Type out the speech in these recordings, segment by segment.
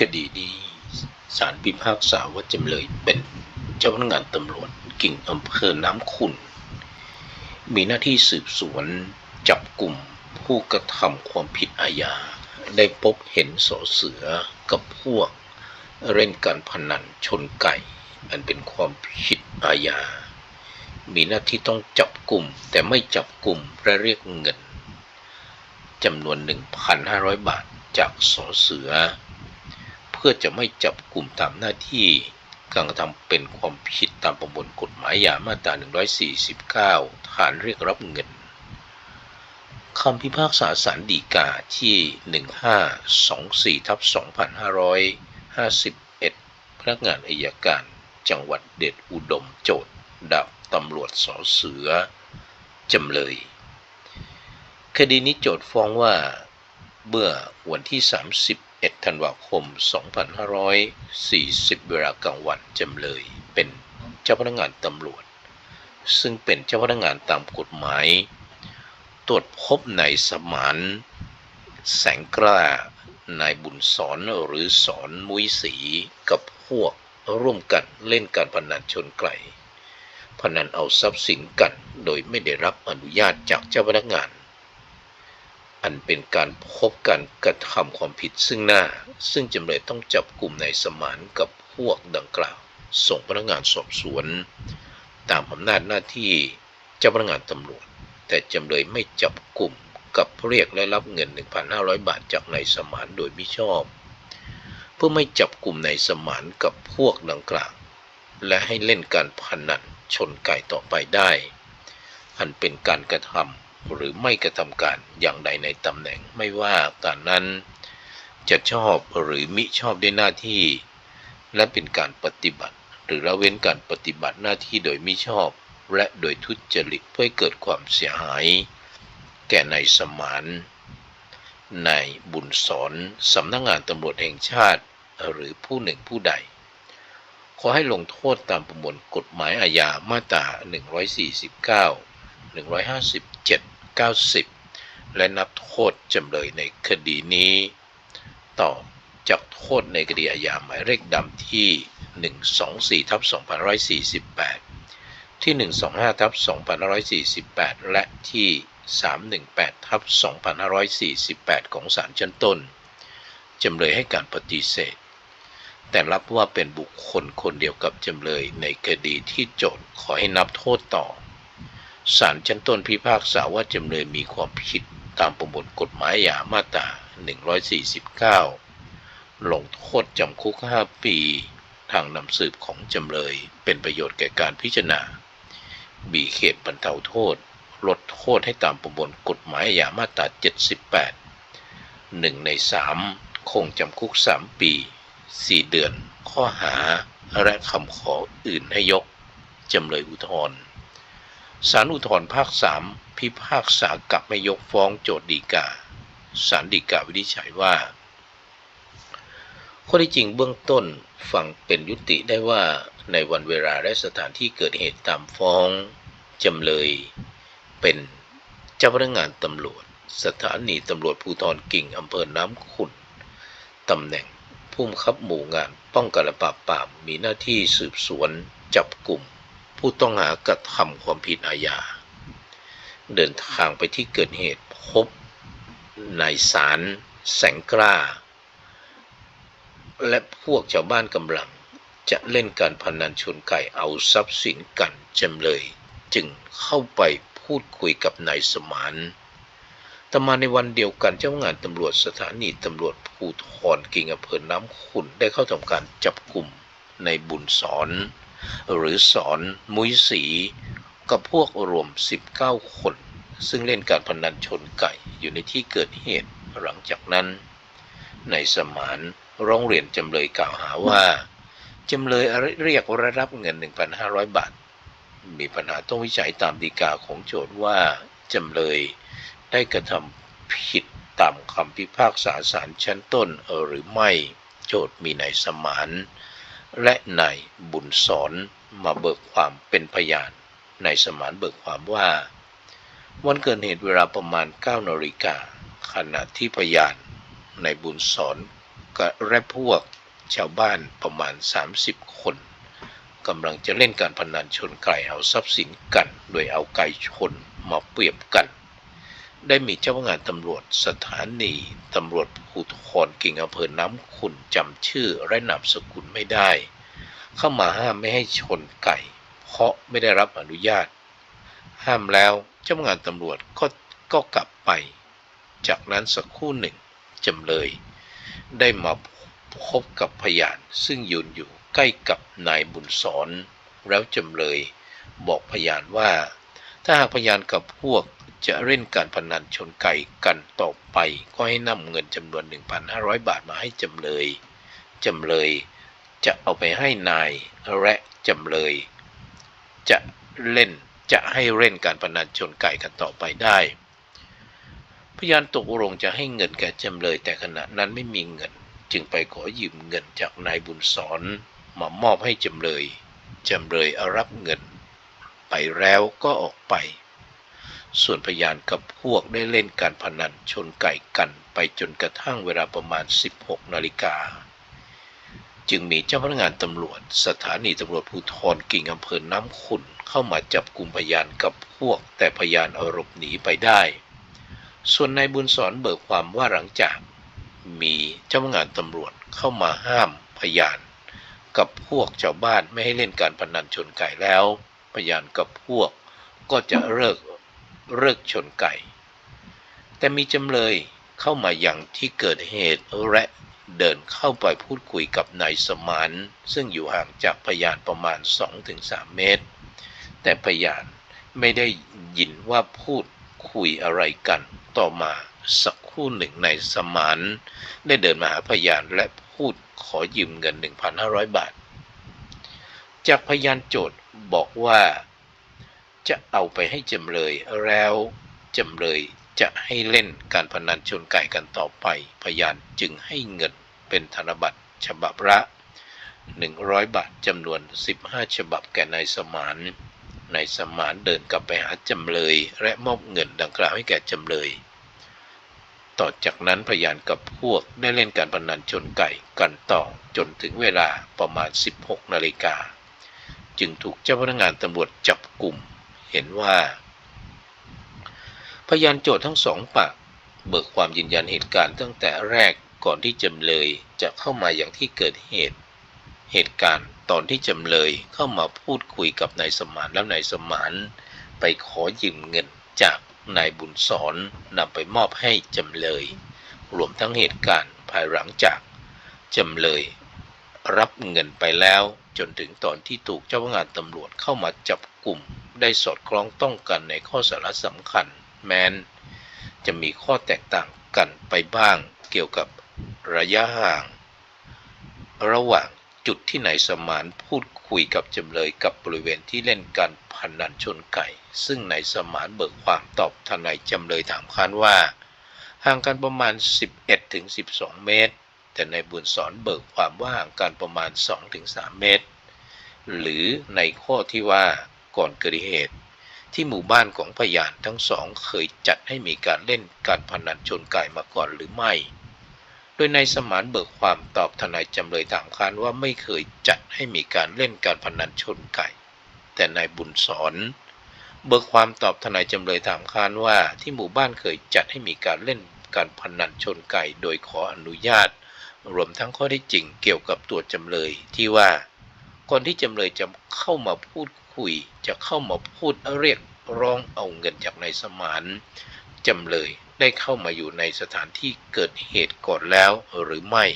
คดีนี้ศาลพิพากษาว่าจำเลยเป็นเจ้าพนักงานตำรวจกิ่งอำเภอน้ำขุนมีหน้าที่สืบสวนจับกลุ่มผู้กระทำความผิดอาญา ได้พบเห็นสอเสือกับพวกเล่นการพนันชนไก่ อันเป็นความผิดอาญา มีหน้าที่ต้องจับกลุ่มแต่ไม่จับกลุ่มและเรียกเงินจำนวน 1,500 บาทจากสอเสือ พื่อจะไม่จับกลุ่มตามหน้าที่การกระทำเป็นความผิดตามประมวลกฎหมายยามาตรา 149 ฐานเรียกรับเงินคำพิพากษาสารดีกาที่ 1524ทับ2551 พนักงานอายการ จังหวัดเดชอุดมโจทย์ดาบตำรวจสอเสือ จำเลย คดีนี้โจทย์ฟ้องว่า เมื่อวันที่ 30 31ธันวาคม 2540 เวลากลางวันจำเลย เป็นเจ้าพนักงานตำรวจ ซึ่งเป็นเจ้าพนักงานตามกฎหมาย ตรวจพบนายสมานแสงกล้านายบุญสอนหรือสอนมุ้ยสีกับพวกร่วมกันเล่นการพนันชนไกลพนันเอาทรัพย์สินกันโดยไม่ได้รับอนุญาตจากเจ้าพนักงาน อันเป็นการพบการกระทำความผิดซึ่งหน้า ซึ่งจำเลยต้องจับกลุ่มนายสมานกับพวกดังกล่าว ส่งพนักงานสอบสวน ตามอำนาจหน้าที่เจ้าพนักงานตำรวจ แต่จำเลยไม่จับกลุ่มกับเรียกและรับเงิน 1,500 บาทจากนายสมานโดยมิชอบ เพื่อไม่จับกลุ่มนายสมานกับพวกดังกล่าว และให้เล่นการพนันชนไก่ต่อไปได้ อันเป็นการกระทำ หรือไม่กระทำการอย่างใดในตำแหน่งไม่ว่าการนั้นจะชอบหรือมิชอบด้วยหน้าที่ และเป็นการปฏิบัติ หรือละเว้นการปฏิบัติหน้าที่โดยมิชอบ และโดยทุจริตเพื่อเกิดความเสียหาย แก่ในสมานในบุญสอนสำนักงงานตำรวจแห่งชาติหรือผู้หนึ่งผู้ใด ขอให้ลงโทษตามประมวลกฎหมายอาญามาตรา 149 157 90 และนับโทษจำเลยในคดีนี้ ต่อจากโทษในคดีอาญาหมายเลขดำที่ 124ทับ2548 ที่ 125ทับ2548 และที่ 318ทับ2548 ของศาลชั้นต้น จำเลยให้การปฏิเสธ แต่รับว่าเป็นบุคคลคนเดียวกับจำเลยในคดีที่โจทย์ขอให้นับโทษต่อ ศาลชั้นต้นพิพากษาว่าจำเลยมีความผิดตามประมวลกฎหมายอาญามาตรา 149 ลงโทษจำคุก 5 ปี ทางนำสืบของจำเลยเป็นประโยชน์แก่การพิจารณา บีเขตบรรเทาโทษ ลดโทษให้ตามประมวลกฎหมายอาญามาตรา 78 1 ใน 3 คงจำคุก 3 ปี 4 เดือน ข้อหาและคำขออื่นให้ยก จำเลยอุทธรณ์ ศาลอุทธรณ์ภาค3พิพากษากลับไม่ยกฟ้องโจทย์ดีกาศาลฎีกาวินิจฉัยว่า ข้อที่จริงเบื้องต้นฟังเป็นยุติได้ว่าในวันเวลาและสถานที่เกิดเหตุตามฟ้องจำเลย เป็นเจ้าพนักงานตำรวจ สถานีตำรวจภูธรกิ่งอำเภอน้ำขุนตำแหน่งผู้บังคับหมู่งานป้องกันและปราบปรามมีหน้าที่สืบสวนจับกลุ่ม ผู้ต้องหากระทำความผิดอาญา เดินทางไปที่เกิดเหตุพบนายสารแสงกล้า และพวกชาวบ้านกำลังจะเล่นการพนันชนไก่เอาทรัพย์สินกันจำเลย จึงเข้าไปพูดคุยกับนายสมานต่อมาในวันเดียวกันเจ้างานตำรวจสถานีตำรวจภูธรกิ่งอำเภอน้ำขุนได้เข้าทำการจับกลุ่มในบุญสอน หรือสอนมุ้ยสี กับพวกรวม 19 คน ซึ่งเล่นการพนันชนไก่อยู่ในที่เกิดเหตุ หลังจากนั้น ในสมานร้องเรียนจำเลยกล่าวหาว่าจำเลยเรียกรับเงิน 1,500 บาท มีปัญหาต้องวิจัยตามดีกาของโจทย์ว่าจำเลยได้กระทำผิดตามคำพิพากษาศาลชั้นต้นหรือไม่ โจทย์มีนายสมาน และนายบุญสอนมาเบิกความเป็นพยานนายสมานเบิกความว่า วันเกิดเหตุเวลาประมาณ9นาฬิกาขณะที่พยานนายบุญสอนกับและพวกชาวบ้านประมาณ 30 คนกำลังจะเล่นการพนันชนไก่เอาทรัพย์สินกัน โดยเอาไก่ชนมาเปรียบกัน ได้มีเจ้าพนักงานตำรวจสถานีตำรวจภูธรกิ่งอำเภอน้ำขุนจำชื่อและนามสกุลไม่ได้ เข้ามาห้ามไม่ให้ชนไก่ เพราะไม่ได้รับอนุญาต ห้ามแล้วเจ้าพนักงานตำรวจก็ก็กลับไป จากนั้นสักครู่หนึ่งจำเลย ได้มาพบกับพยานซึ่งยืนอยู่ใกล้กับนายบุญสอน แล้วจำเลย บอกพยานว่า ถ้าหากพยานกับพวก จะเล่นการพนันชนไก่กันต่อไป ก็ให้นำเงินจำนวน 1,500 บาทมาให้จำเลยจำเลยจะเอาไปให้นายและจำเลย จะเล่นจะให้เล่นการพนันชนไก่กันต่อไปได้ พยานตกลงจะให้เงินแก่จำเลย แต่ขณะนั้นไม่มีเงิน จึงไปขอยืมเงินจากนายบุญสอนมามอบให้จำเลย จำเลยเอารับเงิน ไปแล้วก็ออกไป ส่วนพยานกับพวกได้เล่นการพนันชนไก่กันไปจนกระทั่งเวลาประมาณ 16 นาฬิกา จึงมีเจ้าพนักงานตำรวจ สถานีตำรวจภูธรกิ่งอำเภอน้ำขุนเข้ามาจับกลุ่มพยานกับพวก แต่พยานเอาหลบหนีไปได้ ส่วนนายบุญสอนเบิกความว่าหลังจาก มีเจ้าพนักงานตำรวจเข้ามาห้ามพยาน กับพวกชาวบ้านไม่ให้เล่นการพนันชนไก่แล้ว พยานกับพวกก็จะเลิก เลิกชนไก่ แต่มีจำเลยเข้ามาอย่างที่เกิดเหตุและเดินเข้าไปพูดคุยกับนายสมานซึ่งอยู่ห่างจากพยานประมาณ 2-3 เมตร แต่พยานไม่ได้ยินว่าพูดคุยอะไรกันต่อมาสักครู่หนึ่งนายสมานได้เดินมาหาพยานและพูดขอยืมเงิน 1,500 บาท จากพยานโจทย์บอกว่า จะเอาไปให้จำเลยแล้วจำเลยจะให้เล่นการพนันชนไก่กันต่อไป พยานจึงให้เงินเป็นธนบัตรฉบับละ100 บาทจำนวน 15 ฉบับแก่นายสมานนายสมานเดินกลับไปหาจำเลย และมอบเงินดังกล่าวให้แก่จำเลย ต่อจากนั้นพยานกับพวกได้เล่นการพนันชนไก่กันต่อจนถึงเวลาประมาณ 16 นาฬิกา จึงถูกเจ้าพนักงานตำรวจจับกลุ่ม เห็นว่า พยานโจทย์ทั้งสองปากเบิกความยืนยันเหตุการณ์ตั้งแต่แรกก่อนที่จำเลยจะเข้ามาอย่างที่เกิดเหตุ เหตุการณ์ตอนที่จำเลยเข้ามาพูดคุยกับนายสมานแล้วนายสมานไปขอยืมเงินจากนายบุญสอนนำไปมอบให้จำเลย รวมทั้งเหตุการณ์ภายหลังจากจำเลย รับเงินไปแล้วจนถึงตอนที่ถูกเจ้าพนักงานตำรวจเข้ามาจับกลุ่ม ได้สอดคล้องต้องกันในข้อสาระสำคัญ แม้น จะมีข้อแตกต่างกันไปบ้างเกี่ยวกับระยะห่าง ระหว่างจุดที่นายสมานพูดคุยกับจำเลยกับบริเวณที่เล่นการพนันชนไก่ ซึ่งนายสมานเบิกความตอบทนายจำเลยถามค้านว่า ห่างกันประมาณ 11ถึง12 เมตร แต่นายบุญสอนเบิกความว่าห่างกันประมาณ 2-3 เมตร หรือในข้อที่ว่า ก่อนเกิดเหตุ ที่หมู่บ้านของพยานทั้งสองเคยจัดให้มีการเล่นการพนันชนไก่มาก่อนหรือไม่ โดยนายสมานเบิกความตอบทนายจำเลยถามค้านว่าไม่เคยจัดให้มีการเล่นการพนันชนไก่ แต่นายบุญสอนเบิกความตอบทนายจำเลยถามค้านว่าที่หมู่บ้านเคยจัดให้มีการเล่นการพนันชนไก่โดยขออนุญาต รวมทั้งข้อได้จริงเกี่ยวกับตัวจำเลยที่ว่าก่อนที่จำเลยจะเข้ามาพูด คุยจะเข้ามาพูดเรียกร้องเอาเงินจากนายสมานจำเลยได้เข้ามาอยู่ในสถานที่เกิดเหตุก่อนแล้วหรือไม่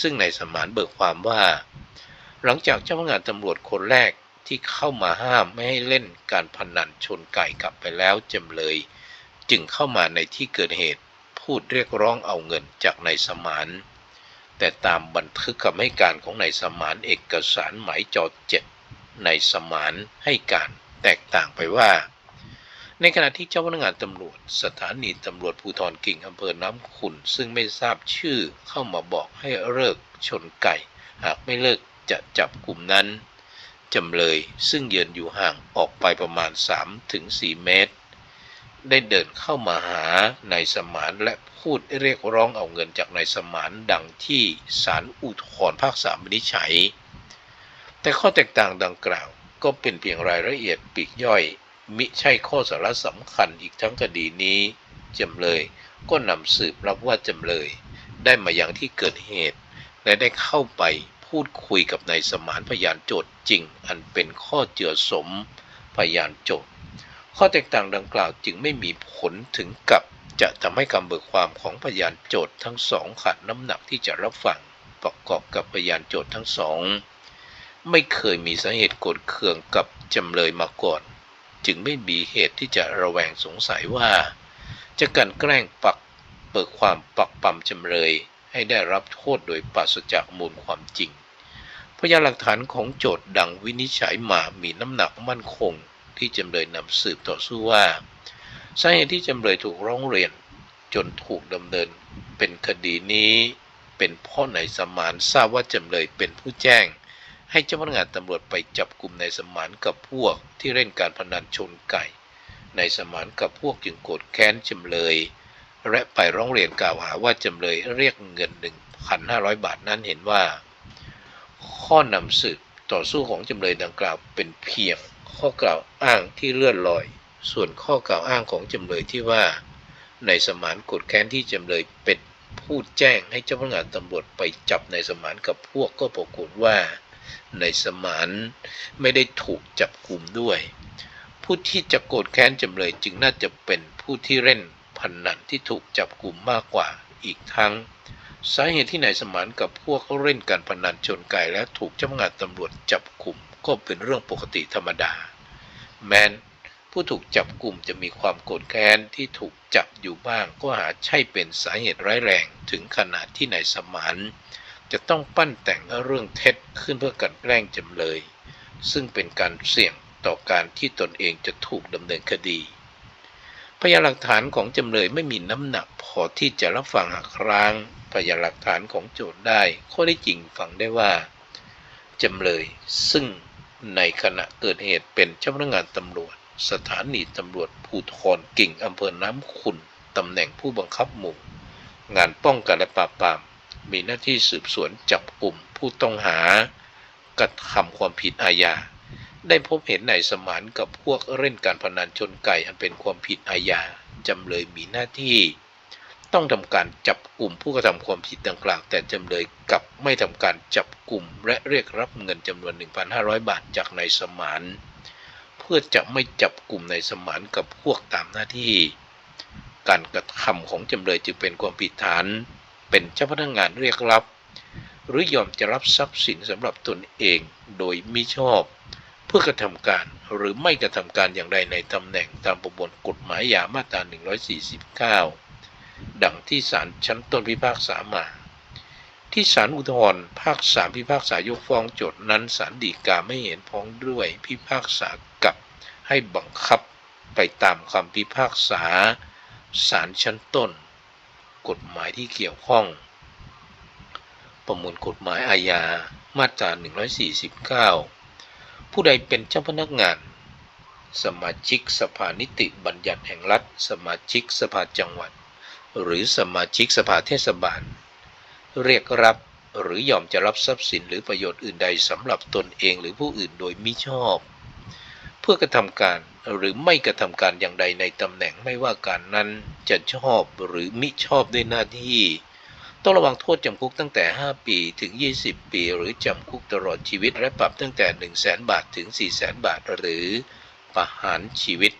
ซึ่งนายสมานเบิกความว่า หลังจากเจ้าพนักงานตำรวจคนแรกที่เข้ามาห้ามไม่ให้เล่นการพนันชนไก่กลับไปแล้วจำเลย จึงเข้ามาในที่เกิดเหตุ พูดเรียกร้องเอาเงินจากนายสมาน แต่ตามบันทึกคำให้การของนายสมานเอกสารหมายจอเจ็ด ในสมานให้การแตกต่างไปว่า ในขณะที่เจ้าพนักงานตำรวจ สถานีตำรวจภูธรกิ่งอำเภอน้ำขุนซึ่งไม่ทราบชื่อเข้ามาบอกให้เลิกชนไก่ หากไม่เลิกจะจับกลุ่มนั้นจำเลยซึ่งยืนอยู่ห่างออกไปประมาณ 3-4 เมตร ได้เดินเข้ามาหานายสมานและพูดเรียกร้องเอาเงินจากนายสมานดังที่ศาลอุทธรภาคสามวินิจฉัย แต่ข้อแตกต่างดังกล่าว ก็เป็นเพียงรายละเอียดปีกย่อย มิใช่ข้อสาระสำคัญอีกทั้งคดีนี้จำเลยก็นำสืบรับว่าจำเลย ได้มาอยังที่เกิดเหตุ และได้เข้าไปพูดคุยกับนายสมานพยานโจทย์จริง อันเป็นข้อเจือสมพยานโจทย์ ข้อแตกต่างดังกล่าวจึงไม่มีผลถึงกับจะทำให้คำเบิกความของพยานโจทย์ทั้งสองขาดน้ำหนักที่จะรับฟังประกอบกับพยานโจทย์ทั้งสอง ไม่เคยมีสาเหตุโกรธเคืองกับจำเลยมาก่อน จึงไม่มีเหตุที่จะระแวงสงสัยว่า จะกันแกล้งปักเบิกความปักปั๊มจำเลยให้ได้รับโทษโดยปราศจากมูลความจริง พยานหลักฐานของโจทย์ดังวินิจฉัยมามีน้ำหนักมั่นคงที่จำเลยนำสืบต่อสู้ว่าสาเหตุที่จำเลยถูกร้องเรียน จนถูกดำเนินเป็นคดีนี้ เป็นเพ่อในายสมานทราบว่าจำเลยเป็นผู้แจ้ง ให้เจ้าพนักงานตำรวจไปจับกลุ่มนายสมานกับพวกที่เล่นการพนันชนไก่นายสมานกับพวกจึงโกรธแค้นจำเลย และไปร้องเรียนกล่าวหาว่าจำเลยเรียกเงิน1,500บาทนั้นเห็นว่า ข้อนำสืบต่อสู้ของจำเลยดังกล่าวเป็นเพียงข้อกล่าวอ้างที่เลื่อนลอย ส่วนข้อกล่าวอ้างของจำเลยที่ว่าในสมานกดแค้นที่จำเลยเป็นผู้แจ้งให้เจ้าพนักงานตำรวจไปจับในสมานกับพวกก็ปรากฏว่า ในสมานไม่ได้ถูกจับกลุ่มด้วย ผู้ที่จะโกรธแค้นจำเลยจึงน่าจะเป็นผู้ที่เล่นพนนันที่ถูกจับกลุ่มมากกว่าอีกทั้ง สาเหตุที่นายสมานกับพวกเขาเล่นการพนันชนไก่และถูกเจ้าพนักงานตำรวจจับกลุ่มก็เป็นเรื่องปกติธรรมดา แม้นผู้ถูกจับกลุ่มจะมีความโกรธแค้นที่ถูกจับอยู่บ้างก็หาใช่เป็นสาเหตุร้ายแรงถึงขนาดที่นายสมาน จะต้องปั้นแต่งเรื่องเท็จขึ้นเพื่อกันแกล้งจำเลย ซึ่งเป็นการเสี่ยงต่อการที่ตนเองจะถูกดำเนินคดี พยานหลักฐานของจำเลยไม่มีน้ำหนักพอที่จะรับฟังหักร้างพยานหลักฐานของโจทย์ได้ ข้อได้จริงฟังได้ว่าจำเลยซึ่งในขณะเกิดเหตุเป็นเจ้าพนักงานตำรวจ สถานีตำรวจภูธรกิ่งอำเภอน้ำขุนตำแหน่งผู้บังคับหมู่ งานป้องกันและปราบปราม มีหน้าที่สืบสวนจับกลุ่มผู้ต้องหากระทำความผิดอาญา ได้พบเห็นนายสมานกับพวกเล่นการพนันชนไก่อันเป็นความผิดอาญาจำเลยมีหน้าที่ ต้องทำการจับกลุ่มผู้กระทำความผิดดังกล่าว แต่จำเลยกลับไม่ทำการจับกลุ่มและเรียกรับเงินจำนวน 1,500 บาทจากนายสมานเพื่อจะไม่จับกลุ่มนายสมานกับพวกตามหน้าที่ การกระทำของจำเลยจึงเป็นความผิดฐาน เป็นเจ้าพนักงานเรียกรับ หรือยอมจะรับทรัพย์สินสำหรับตนเองโดยมิชอบ เพื่อกระทำการหรือไม่กระทำการอย่างใดในตำแหน่งตามประมวลกฎหมายยามาตรา 149 ดังที่ศาลชั้นต้นพิพากษามา ที่ศาลอุทธรภาคสามพิพากษายกฟ้องโจทย์นั้นศาลฎีกาไม่เห็นพ้องด้วยพิพากษากับให้บังคับไปตามคำพิพากษาศาลชั้นต้น กฎหมายที่เกี่ยวข้อง ประมวลกฎหมายอาญา มาตรา 149 ผู้ใดเป็นเจ้าพนักงาน สมาชิกสภานิติบัญญัติแห่งรัฐ สมาชิกสภาจังหวัด หรือสมาชิกสภาเทศบาล เรียกรับหรือยอมจะรับทรัพย์สินหรือประโยชน์อื่นใดสำหรับตนเองหรือผู้อื่นโดยมิชอบ เพื่อกระทำการ หรือไม่กระทำการอย่างใดในตำแหน่งไม่ว่าการนั้นจะชอบหรือมิชอบด้วยหน้าที่ ต้องระวังโทษจำคุกตั้งแต่ 5 ปีถึง 20 ปี หรือจำคุกตลอดชีวิตและปรับตั้งแต่ 1 0 0 0 0แบาทถึง 4 0 0 0 0 0 บาท หรือประหารชีวิต